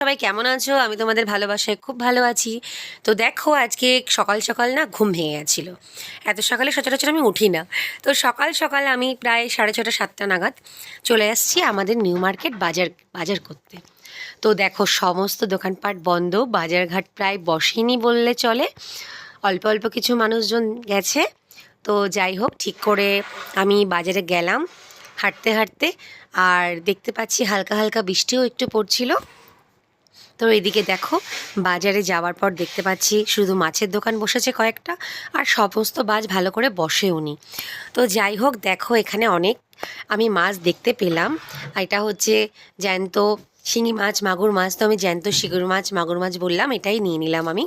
সবাই কেমন আছো? আমি তোমাদের ভালোবাসায় খুব ভালো আছি। তো দেখো, আজকে সকাল সকাল না ঘুম ভেঙে গেছিল। এত সকালে সচরাচর আমি উঠি না। তো সকাল সকাল আমি প্রায় সাড়ে ছটা, সাতটা নাগাদ চলে আসছি আমাদের নিউ মার্কেট বাজার বাজার করতে। তো দেখো, সমস্ত দোকানপাট বন্ধ, বাজারঘাট প্রায় বসেনি বললে চলে। অল্প অল্প কিছু মানুষজন গেছে। তো যাই হোক, ঠিক করে আমি বাজারে গেলাম। হাঁটতে হাঁটতে আর দেখতে পাচ্ছি হালকা হালকা বৃষ্টিও একটু পড়ছিল। তো এদিকে দেখো, বাজারে যাওয়ার পর দেখতে পাচ্ছি শুধু মাছের দোকান বসেছে কয়েকটা আর সমস্ত মাছ ভালো করে বসে উনি। তো যাই হোক, দেখো এখানে অনেক আমি মাছ দেখতে পেলাম। এটা হচ্ছে জ্যান্ত শিঙি মাছ, মাগুর মাছ। তো আমি জ্যান্ত শিগুর মাছ, মাগুর মাছ বললাম, এটাই নিয়ে নিলাম আমি।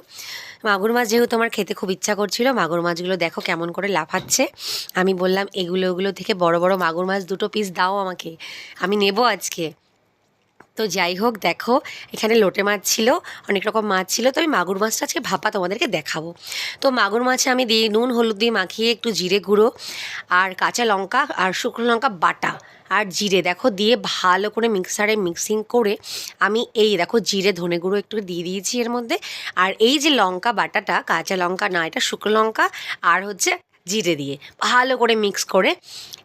মাগুর মাছ যেহেতু আমার খেতে খুব ইচ্ছা করছিল, মাগুর মাছগুলো দেখো কেমন করে লাফাচ্ছে। আমি বললাম, এগুলো ওগুলো থেকে বড় বড় মাগুর মাছ দুটো পিস দাও আমাকে। আমি নেব আজকে। তো যাই হোক, দেখো, এখানে লোটে মাছ ছিল, অনেক রকম মাছ ছিল। তো আমি মাগুর মাছটা আজকে ভাপা তোমাদেরকে দেখাবো। তো মাগুর মাছে আমি দিই নুন, হলুদ দিয়ে মাখিয়ে একটু জিরে গুঁড়ো আর কাঁচা লঙ্কা আর শুকনো লঙ্কা বাটা আর জিরে, দেখো, দিয়ে ভালো করে মিক্সারে মিক্সিং করে আমি এই, দেখো, জিরে, ধনে গুঁড়ো একটু দিয়ে দিয়েছি এর মধ্যে। আর এই যে লঙ্কা বাটাটা, কাঁচা লঙ্কা না, এটা শুকনো লঙ্কা আর হচ্ছে জিরে দিয়ে ভালো করে মিক্স করে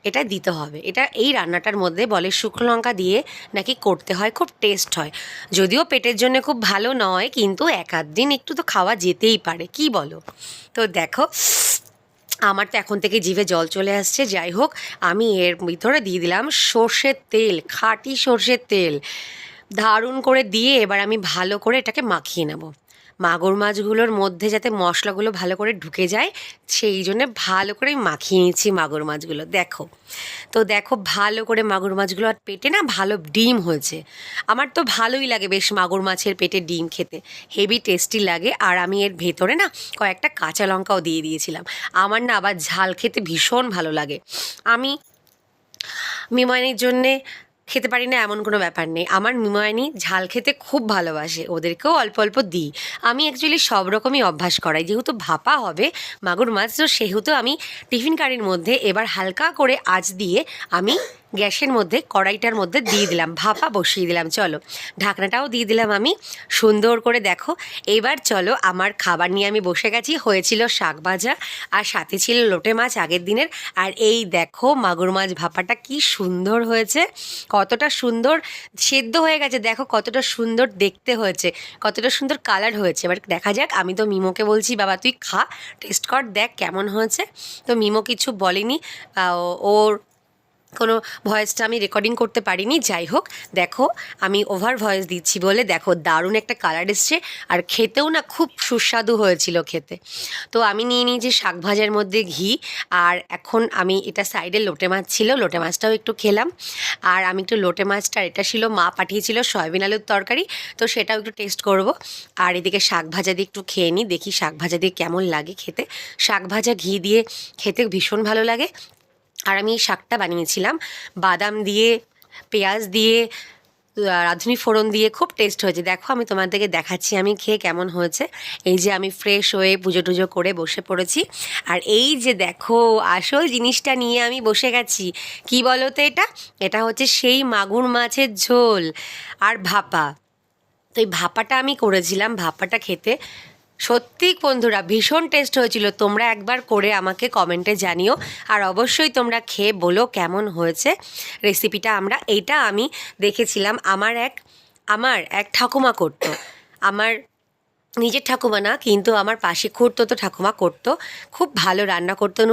এটা দিতে হবে। এটা এই রান্নাটার মধ্যে বলে শুকনো লঙ্কা দিয়ে নাকি করতে হয়, খুব টেস্ট হয়। যদিও পেটের জন্য খুব ভালো নয়, কিন্তু এক আধ দিন একটু তো খাওয়া যেতেই পারে, কি বলো? তো দেখো, আমার তো এখন থেকে জিভে জল চলে আসছে। যাই হোক, আমি এর ভিতরে দিয়ে দিলাম সর্ষের তেল, খাঁটি সর্ষের তেল। দারুণ করে দিয়ে এবার আমি ভালো করে এটাকে মাখিয়ে নেব। মাগুর মাছগুলোর মধ্যে যাতে মশলাগুলো ভালো করে ঢুকে যায়, সেই জন্যে ভালো করে মাখিয়ে নিচ্ছি মাগুর মাছগুলো। দেখো, তো দেখো ভালো করে মাগুর মাছগুলো আর পেটে না ভালো ডিম হয়েছে। আমার তো ভালোই লাগে বেশ মাগুর মাছের পেটে ডিম খেতে, হেভি টেস্টি লাগে। আর আমি এর ভেতরে না কয়েকটা কাঁচা লঙ্কাও দিয়ে দিয়েছিলাম। আমার না আবার ঝাল খেতে ভীষণ ভালো লাগে। আমি মিমানির জন্যে খেতে পারি না এমন কোনো ব্যাপার নেই। আমার মিমায়নি ঝাল খেতে খুব ভালোবাসে, ওদেরকেও অল্প অল্প দিই। আমি অ্যাকচুয়ালি সব রকমই অভ্যাস করাই। যেহেতু ভাপা হবে, মাগুর মাছ তো সেহেতু আমি টিফিন কারির মধ্যে এবার হালকা করে আঁচ দিয়ে আমি গ্যাসের মধ্যে, কড়াইটার মধ্যে দিয়ে দিলাম, ভাপা বসিয়ে দিলাম, চলো। ঢাকনাটাও দিয়ে দিলাম আমি, সুন্দর করে দেখো। এবার চলো আমার খাবার নিয়ে আমি বসে গেছি, হয়েছিল শাক ভাজা আর সাথে ছিল লোটে মাছ আগের দিনের। আর এই দেখো মাগুর মাছ ভাপাটা কি সুন্দর হয়েছে, কতটা সুন্দর সেদ্ধ হয়ে গেছে। দেখো কতটা সুন্দর দেখতে হয়েছে, কতটা সুন্দর কালার হয়েছে। এবার দেখা যাক, আমি তো মিমোকে বলছি, বাবা, তুই খা, টেস্ট কর, দেখ কেমন হয়েছে। তো মিমো কিছু বলেনি ওর কোনো ভয়েসটা আমি রেকর্ডিং করতে পারিনি, যাই হোক, দেখো, আমি ওভার ভয়েস দিচ্ছি বলে, দেখো, দারুণ একটা কালার এসছে, আর খেতেও না খুব সুস্বাদু হয়েছিল খেতে। তো আমি নিয়ে নিয়েছি শাক ভাজার মধ্যে ঘি, আর এখন আমি এটা সাইডে লোটে মাছ ছিল, লোটে মাছটাও একটু খেলাম। আর আমি একটু লোটে মাছটা, এটা ছিল, মা পাঠিয়েছিল সয়াবিন আলুর তরকারি, তো সেটাও একটু টেস্ট করব। আর এদিকে শাক ভাজা দিয়ে একটু খেয়ে নিই দেখি শাক ভাজা দিয়ে কেমন লাগে খেতে। শাক ভাজা ঘি দিয়ে খেতে ভীষণ ভালো লাগে আর আমি এই শাকটা বানিয়েছিলাম। বাদাম দিয়ে, পেঁয়াজ দিয়ে রাঁধুনি ফোড়ন দিয়ে খুব টেস্ট হয়েছে। দেখো, আমি তোমাদেরকে দেখাচ্ছি আমি খেয়ে কেমন হয়েছে। এই যে আমি ফ্রেশ হয়ে পুজো টুজো করে বসে পড়েছি। আর এই যে দেখো, আসল জিনিসটা নিয়ে আমি বসে গেছি। কি বলো তো এটা? এটা হচ্ছে সেই মাগুর মাছের ঝোল আর ভাপা। তো এই ভাপাটা আমি করেছিলাম, ভাপাটা খেতে। সত্যি বন্ধুরা, ভীষণ টেস্ট হয়েছিল। তোমরা একবার করে আমাকে কমেন্টে জানিও। আর অবশ্যই তোমরা খেয়ে বলো কেমন হয়েছে রেসিপিটা আমরা এইটা আমি দেখেছিলাম। আমার এক আমার এক ঠাকুমা করতো। আমার নিজের ঠাকুমা না, কিন্তু আমার পাশে খুঁড়তো তো ঠাকুমা করতো। খুব ভালো রান্না করতো।